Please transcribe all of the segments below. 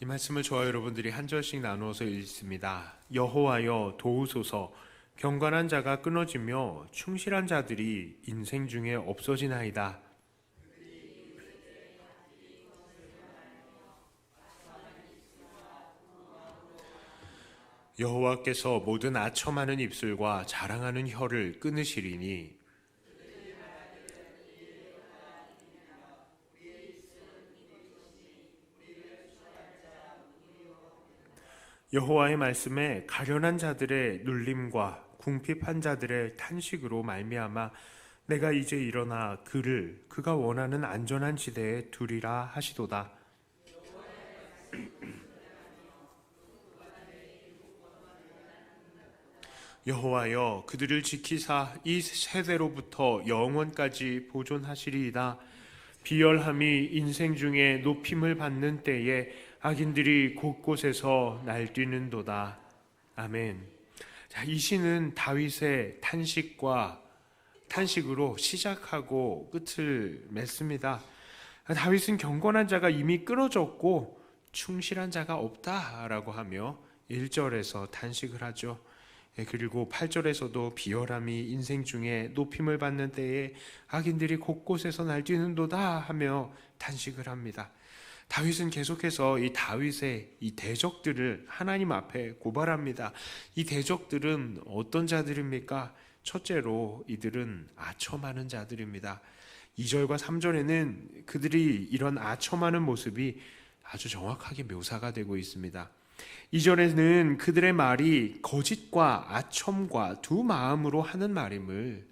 이 말씀을 저와 여러분들이 한 절씩 나누어서 읽습니다. 여호와여 도우소서 경건한 자가 끊어지며 충실한 자들이 인생 중에 없어지나이다. 여호와께서 모든 아첨하는 입술과 자랑하는 혀를 끊으시리니 여호와의 말씀에 가련한 자들의 눌림과 궁핍한 자들의 탄식으로 말미암아 내가 이제 일어나 그를 그가 원하는 안전한 지대에 두리라 하시도다. 여호와여 그들을 지키사 이 세대로부터 영원까지 보존하시리이다. 비열함이 인생 중에 높임을 받는 때에 악인들이 곳곳에서 날뛰는도다. 아멘. 자, 이 시는 다윗의 탄식과 탄식으로 시작하고 끝을 맺습니다. 다윗은 경건한 자가 이미 끊어졌고 충실한 자가 없다라고 하며 1절에서 탄식을 하죠. 예, 그리고 8절에서도 비열함이 인생 중에 높임을 받는 때에 악인들이 곳곳에서 날뛰는도다 하며 탄식을 합니다. 다윗은 계속해서 이 다윗의 이 대적들을 하나님 앞에 고발합니다. 이 대적들은 어떤 자들입니까? 첫째로 이들은 아첨하는 자들입니다. 2절과 3절에는 그들이 이런 아첨하는 모습이 아주 정확하게 묘사가 되고 있습니다. 2절에는 그들의 말이 거짓과 아첨과 두 마음으로 하는 말임을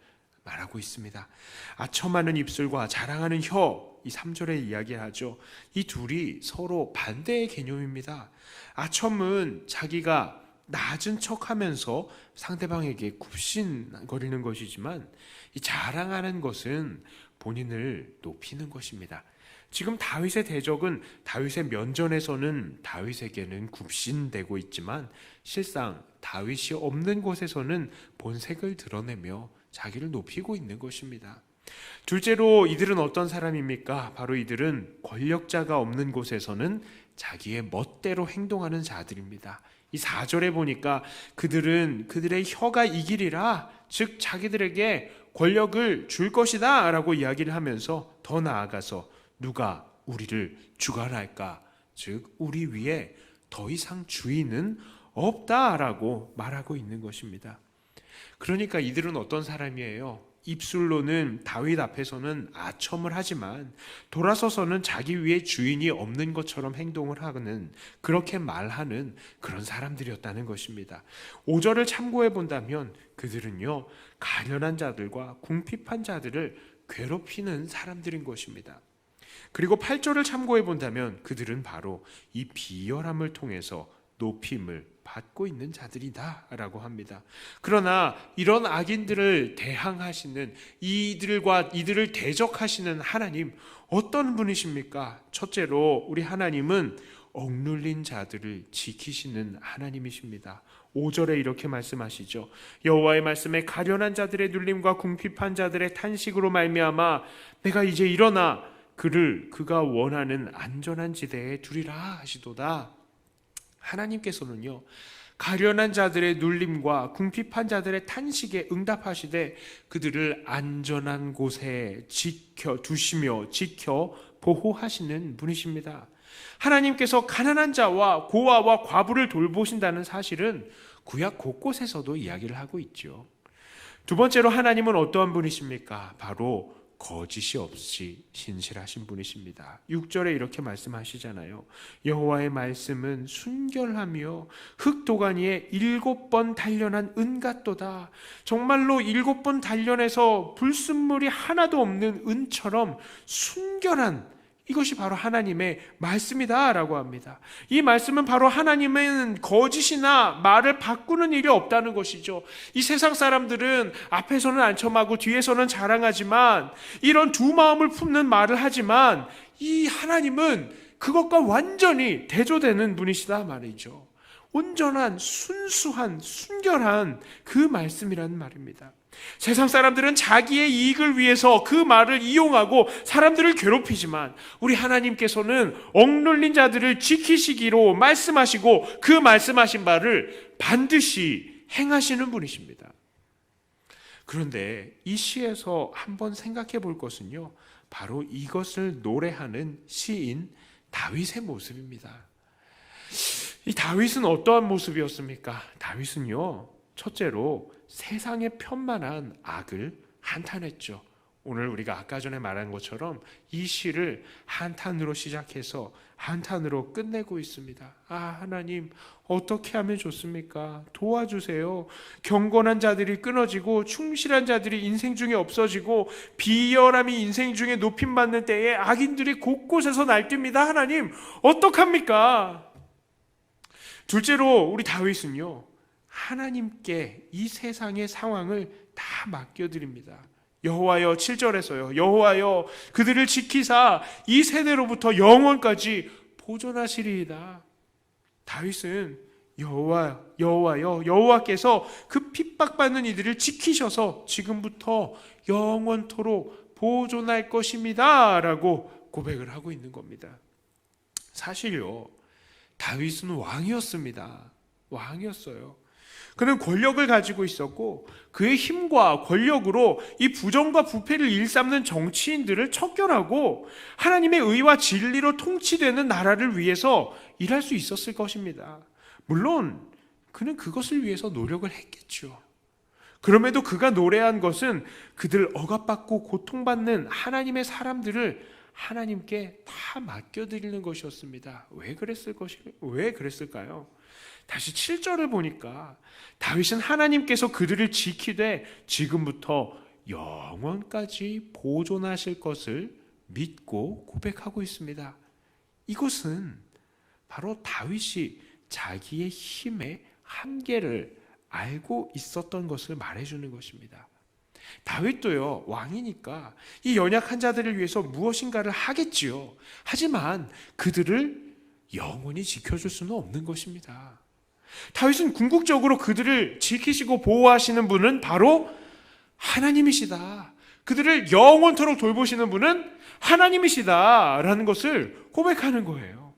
말하고 있습니다. 아첨하는 입술과 자랑하는 혀, 이 3절에 이야기하죠. 이 둘이 서로 반대의 개념입니다. 아첨은 자기가 낮은 척 하면서 상대방에게 굽신거리는 것이지만 이 자랑하는 것은 본인을 높이는 것입니다. 지금 다윗의 대적은 다윗의 면전에서는 다윗에게는 굽신대고 있지만 실상 다윗이 없는 곳에서는 본색을 드러내며 자기를 높이고 있는 것입니다. 둘째로 이들은 어떤 사람입니까? 바로 이들은 권력자가 없는 곳에서는 자기의 멋대로 행동하는 자들입니다. 이 4절에 보니까 그들은 그들의 혀가 이기리라 즉 자기들에게 권력을 줄 것이다 라고 이야기를 하면서 더 나아가서 누가 우리를 주관할까 즉 우리 위에 더 이상 주인은 없다라고 말하고 있는 것입니다. 그러니까 이들은 어떤 사람이에요? 입술로는 다윗 앞에서는 아첨을 하지만 돌아서서는 자기 위에 주인이 없는 것처럼 행동을 하는 그렇게 말하는 그런 사람들이었다는 것입니다. 5절을 참고해 본다면 그들은요 가련한 자들과 궁핍한 자들을 괴롭히는 사람들인 것입니다. 그리고 8절을 참고해 본다면 그들은 바로 이 비열함을 통해서 높임을 받고 있는 자들이다라고 합니다. 그러나 이런 악인들을 대항하시는 이들과 이들을 대적하시는 하나님 어떤 분이십니까? 첫째로 우리 하나님은 억눌린 자들을 지키시는 하나님이십니다. 5절에 이렇게 말씀하시죠. 여호와의 말씀에 가련한 자들의 눌림과 궁핍한 자들의 탄식으로 말미암아 내가 이제 일어나 그를 그가 원하는 안전한 지대에 두리라 하시도다. 하나님께서는요, 가련한 자들의 눌림과 궁핍한 자들의 탄식에 응답하시되 그들을 안전한 곳에 지켜 두시며 지켜 보호하시는 분이십니다. 하나님께서 가난한 자와 고아와 과부를 돌보신다는 사실은 구약 곳곳에서도 이야기를 하고 있죠. 두 번째로 하나님은 어떠한 분이십니까? 바로 거짓이 없이 신실하신 분이십니다. 6절에 이렇게 말씀하시잖아요. 여호와의 말씀은 순결하며 흙도가니에 일곱 번 단련한 은 같도다. 정말로 일곱 번 단련해서 불순물이 하나도 없는 은처럼 순결한 이것이 바로 하나님의 말씀이다라고 합니다. 이 말씀은 바로 하나님은 거짓이나 말을 바꾸는 일이 없다는 것이죠. 이 세상 사람들은 앞에서는 안첨하고 뒤에서는 자랑하지만 이런 두 마음을 품는 말을 하지만 이 하나님은 그것과 완전히 대조되는 분이시다 말이죠. 온전한 순수한 순결한 그 말씀이라는 말입니다. 세상 사람들은 자기의 이익을 위해서 그 말을 이용하고 사람들을 괴롭히지만 우리 하나님께서는 억눌린 자들을 지키시기로 말씀하시고 그 말씀하신 바를 반드시 행하시는 분이십니다. 그런데 이 시에서 한번 생각해 볼 것은요. 바로 이것을 노래하는 시인 다윗의 모습입니다. 이 다윗은 어떠한 모습이었습니까? 다윗은요. 첫째로 세상에 편만한 악을 한탄했죠. 오늘 우리가 아까 전에 말한 것처럼 이 시를 한탄으로 시작해서 한탄으로 끝내고 있습니다. 아, 하나님, 어떻게 하면 좋습니까? 도와주세요. 경건한 자들이 끊어지고 충실한 자들이 인생 중에 없어지고 비열함이 인생 중에 높임받는 때에 악인들이 곳곳에서 날뜁니다. 하나님, 어떡합니까? 둘째로 우리 다윗은요. 하나님께 이 세상의 상황을 다 맡겨 드립니다. 여호와여 7절에서요. 여호와여 그들을 지키사 이 세대로부터 영원까지 보존하시리이다. 다윗은 여호와 여호와여 여호와께서 그 핍박받는 이들을 지키셔서 지금부터 영원토록 보존할 것입니다라고 고백을 하고 있는 겁니다. 사실요. 다윗은 왕이었습니다. 왕이었어요. 그는 권력을 가지고 있었고 그의 힘과 권력으로 이 부정과 부패를 일삼는 정치인들을 척결하고 하나님의 의와 진리로 통치되는 나라를 위해서 일할 수 있었을 것입니다. 물론 그는 그것을 위해서 노력을 했겠죠. 그럼에도 그가 노래한 것은 그들 억압받고 고통받는 하나님의 사람들을 하나님께 다 맡겨드리는 것이었습니다. 왜 그랬을 것이, 왜 그랬을까요? 다시 7절을 보니까 다윗은 하나님께서 그들을 지키되 지금부터 영원까지 보존하실 것을 믿고 고백하고 있습니다. 이것은 바로 다윗이 자기의 힘의 한계를 알고 있었던 것을 말해주는 것입니다. 다윗도요, 왕이니까 이 연약한 자들을 위해서 무엇인가를 하겠지요. 하지만 그들을 영원히 지켜줄 수는 없는 것입니다. 다윗은 궁극적으로 그들을 지키시고 보호하시는 분은 바로 하나님이시다. 그들을 영원토록 돌보시는 분은 하나님이시다라는 것을 고백하는 거예요.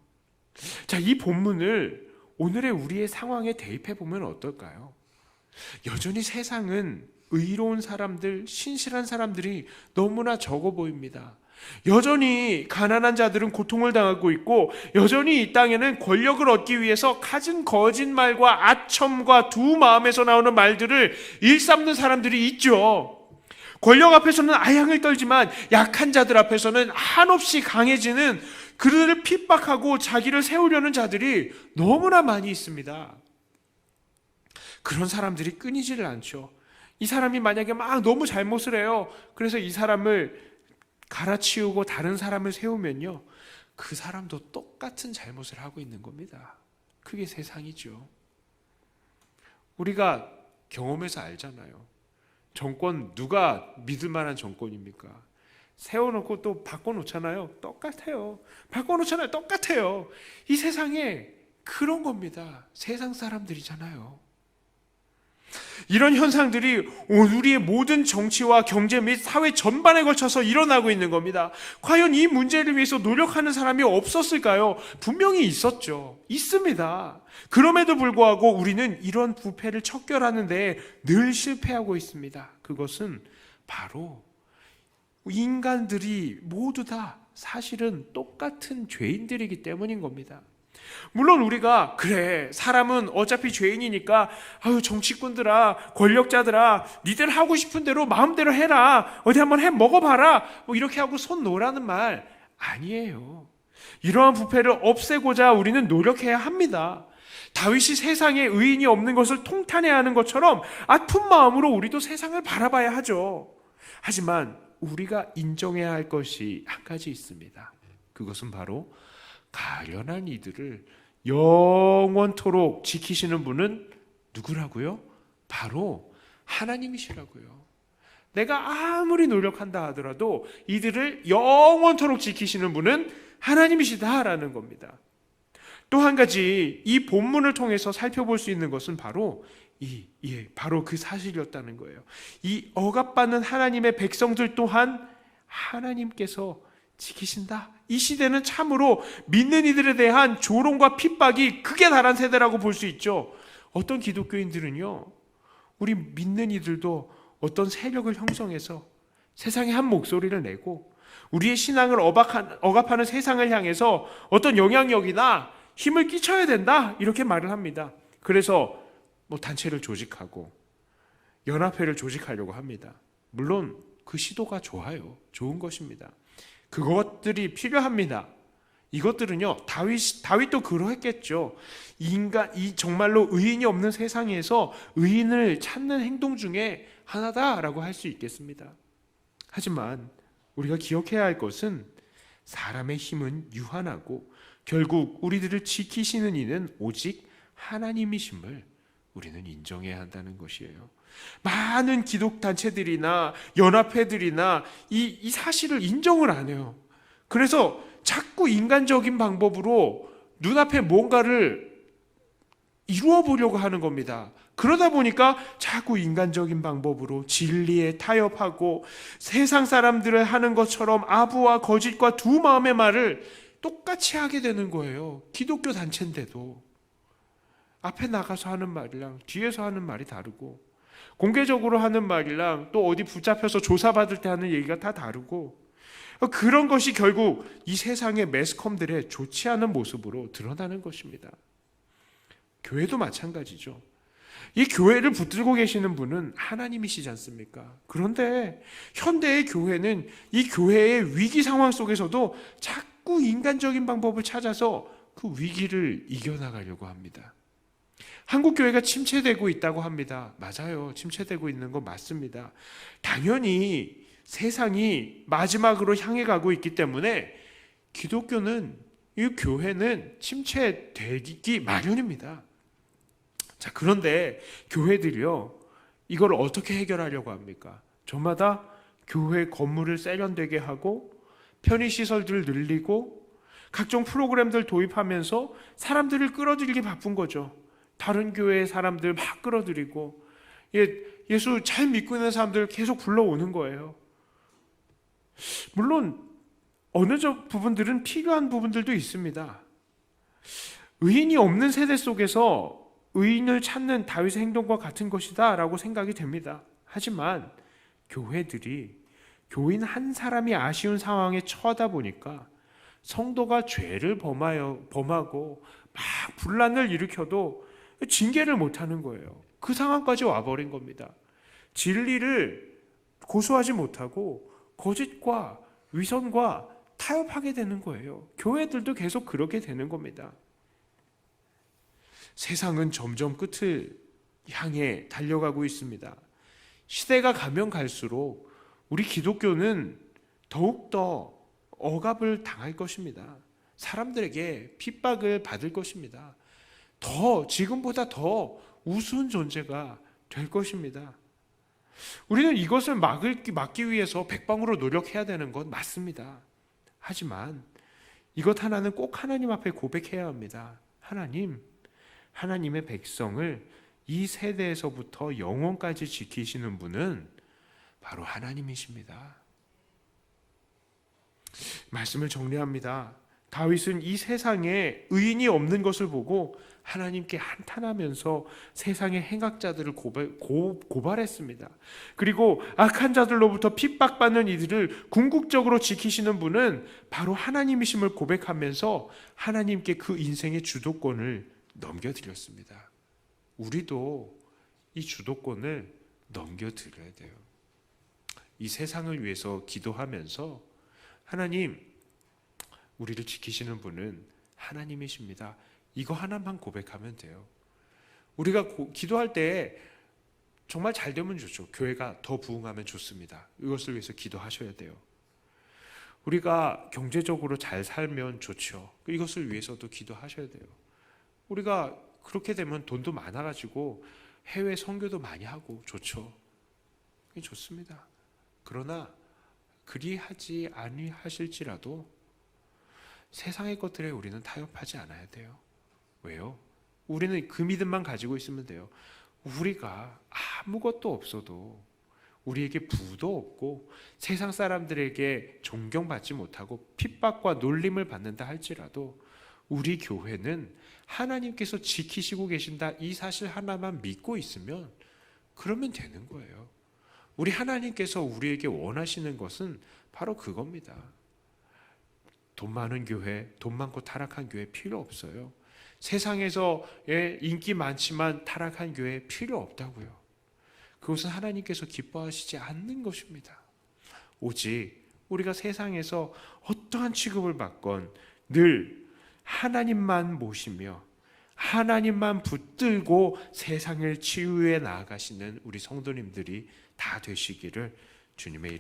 자, 이 본문을 오늘의 우리의 상황에 대입해 보면 어떨까요? 여전히 세상은 의로운 사람들, 신실한 사람들이 너무나 적어 보입니다. 여전히 가난한 자들은 고통을 당하고 있고 여전히 이 땅에는 권력을 얻기 위해서 갖은 거짓말과 아첨과 두 마음에서 나오는 말들을 일삼는 사람들이 있죠. 권력 앞에서는 아양을 떨지만 약한 자들 앞에서는 한없이 강해지는 그들을 핍박하고 자기를 세우려는 자들이 너무나 많이 있습니다. 그런 사람들이 끊이지를 않죠. 이 사람이 만약에 막 너무 잘못을 해요. 그래서 이 사람을 갈아치우고 다른 사람을 세우면요. 그 사람도 똑같은 잘못을 하고 있는 겁니다. 그게 세상이죠. 우리가 경험해서 알잖아요. 정권 누가 믿을 만한 정권입니까? 세워놓고 또 바꿔놓잖아요. 똑같아요. 바꿔놓잖아요. 똑같아요. 이 세상에 그런 겁니다. 세상 사람들이잖아요. 이런 현상들이 우리의 모든 정치와 경제 및 사회 전반에 걸쳐서 일어나고 있는 겁니다. 과연 이 문제를 위해서 노력하는 사람이 없었을까요? 분명히 있었죠. 있습니다. 그럼에도 불구하고 우리는 이런 부패를 척결하는데 늘 실패하고 있습니다. 그것은 바로 인간들이 모두 다 사실은 똑같은 죄인들이기 때문인 겁니다. 물론 우리가 그래 사람은 어차피 죄인이니까 아유 정치꾼들아 권력자들아 니들 하고 싶은 대로 마음대로 해라 어디 한번 해 먹어봐라 뭐 이렇게 하고 손 놓으라는 말 아니에요. 이러한 부패를 없애고자 우리는 노력해야 합니다. 다윗이 세상에 의인이 없는 것을 통탄해야 하는 것처럼 아픈 마음으로 우리도 세상을 바라봐야 하죠. 하지만 우리가 인정해야 할 것이 한 가지 있습니다. 그것은 바로 가련한 이들을 영원토록 지키시는 분은 누구라고요? 바로 하나님이시라고요. 내가 아무리 노력한다 하더라도 이들을 영원토록 지키시는 분은 하나님이시다라는 겁니다. 또 한 가지 이 본문을 통해서 살펴볼 수 있는 것은 바로 이 예, 바로 그 사실이었다는 거예요. 이 억압받는 하나님의 백성들 또한 하나님께서 지키신다. 이 시대는 참으로 믿는 이들에 대한 조롱과 핍박이 극에 달한 세대라고 볼 수 있죠. 어떤 기독교인들은요, 우리 믿는 이들도 어떤 세력을 형성해서 세상에 한 목소리를 내고 우리의 신앙을 억압하는 세상을 향해서 어떤 영향력이나 힘을 끼쳐야 된다 이렇게 말을 합니다. 그래서 뭐 단체를 조직하고 연합회를 조직하려고 합니다. 물론 그 시도가 좋아요. 좋은 것입니다. 그것들이 필요합니다. 이것들은요 다윗 다윗도 그러했겠죠. 인간 이 정말로 의인이 없는 세상에서 의인을 찾는 행동 중에 하나다라고 할 수 있겠습니다. 하지만 우리가 기억해야 할 것은 사람의 힘은 유한하고 결국 우리들을 지키시는 이는 오직 하나님이심을 우리는 인정해야 한다는 것이에요. 많은 기독 단체들이나 연합회들이나 이, 이 사실을 인정을 안 해요. 그래서 자꾸 인간적인 방법으로 눈앞에 뭔가를 이루어 보려고 하는 겁니다. 그러다 보니까 자꾸 인간적인 방법으로 진리에 타협하고 세상 사람들을 하는 것처럼 아부와 거짓과 두 마음의 말을 똑같이 하게 되는 거예요. 기독교 단체인데도 앞에 나가서 하는 말이랑 뒤에서 하는 말이 다르고 공개적으로 하는 말이랑 또 어디 붙잡혀서 조사받을 때 하는 얘기가 다 다르고 그런 것이 결국 이 세상의 매스컴들의 좋지 않은 모습으로 드러나는 것입니다. 교회도 마찬가지죠. 이 교회를 붙들고 계시는 분은 하나님이시지 않습니까? 그런데 현대의 교회는 이 교회의 위기 상황 속에서도 자꾸 인간적인 방법을 찾아서 그 위기를 이겨나가려고 합니다. 한국 교회가 침체되고 있다고 합니다. 맞아요. 침체되고 있는 건 맞습니다. 당연히 세상이 마지막으로 향해 가고 있기 때문에 기독교는 이 교회는 침체되기 마련입니다. 자, 그런데 교회들이요. 이걸 어떻게 해결하려고 합니까? 저마다 교회 건물을 세련되게 하고 편의 시설들을 늘리고 각종 프로그램들 도입하면서 사람들을 끌어들이기 바쁜 거죠. 다른 교회의 사람들 막 끌어들이고 예, 예수 잘 믿고 있는 사람들 계속 불러오는 거예요. 물론 어느 저 부분들은 필요한 부분들도 있습니다. 의인이 없는 세대 속에서 의인을 찾는 다윗의 행동과 같은 것이다라고 생각이 됩니다. 하지만 교회들이 교인 한 사람이 아쉬운 상황에 처하다 보니까 성도가 죄를 범하여 범하고 막 분란을 일으켜도 징계를 못 하는 거예요. 그 상황까지 와버린 겁니다. 진리를 고수하지 못하고 거짓과 위선과 타협하게 되는 거예요. 교회들도 계속 그렇게 되는 겁니다. 세상은 점점 끝을 향해 달려가고 있습니다. 시대가 가면 갈수록 우리 기독교는 더욱더 억압을 당할 것입니다. 사람들에게 핍박을 받을 것입니다. 더, 지금보다 더 우스운 존재가 될 것입니다. 우리는 이것을 막을, 막기 위해서 백방으로 노력해야 되는 건 맞습니다. 하지만 이것 하나는 꼭 하나님 앞에 고백해야 합니다. 하나님, 하나님의 백성을 이 세대에서부터 영원까지 지키시는 분은 바로 하나님이십니다. 말씀을 정리합니다. 다윗은 이 세상에 의인이 없는 것을 보고 하나님께 한탄하면서 세상의 행악자들을 고발, 고, 고발했습니다. 그리고 악한 자들로부터 핍박받는 이들을 궁극적으로 지키시는 분은 바로 하나님이심을 고백하면서 하나님께 그 인생의 주도권을 넘겨드렸습니다. 우리도 이 주도권을 넘겨드려야 돼요. 이 세상을 위해서 기도하면서 하나님, 우리를 지키시는 분은 하나님이십니다. 이거 하나만 고백하면 돼요. 우리가 고, 기도할 때 정말 잘 되면 좋죠. 교회가 더 부흥하면 좋습니다. 이것을 위해서 기도하셔야 돼요. 우리가 경제적으로 잘 살면 좋죠. 이것을 위해서도 기도하셔야 돼요. 우리가 그렇게 되면 돈도 많아가지고 해외 선교도 많이 하고 좋죠. 좋습니다. 그러나 그리하지 아니하실지라도 세상의 것들에 우리는 타협하지 않아야 돼요. 왜요? 우리는 그 믿음만 가지고 있으면 돼요. 우리가 아무것도 없어도 우리에게 부도 없고 세상 사람들에게 존경받지 못하고 핍박과 놀림을 받는다 할지라도 우리 교회는 하나님께서 지키시고 계신다 이 사실 하나만 믿고 있으면 그러면 되는 거예요. 우리 하나님께서 우리에게 원하시는 것은 바로 그겁니다. 돈 많은 교회, 돈 많고 타락한 교회 필요 없어요. 세상에서의 인기 많지만 타락한 교회 필요 없다고요. 그것은 하나님께서 기뻐하시지 않는 것입니다. 오직 우리가 세상에서 어떠한 취급을 받건 늘 하나님만 모시며 하나님만 붙들고 세상을 치유해 나아가시는 우리 성도님들이 다 되시기를 주님의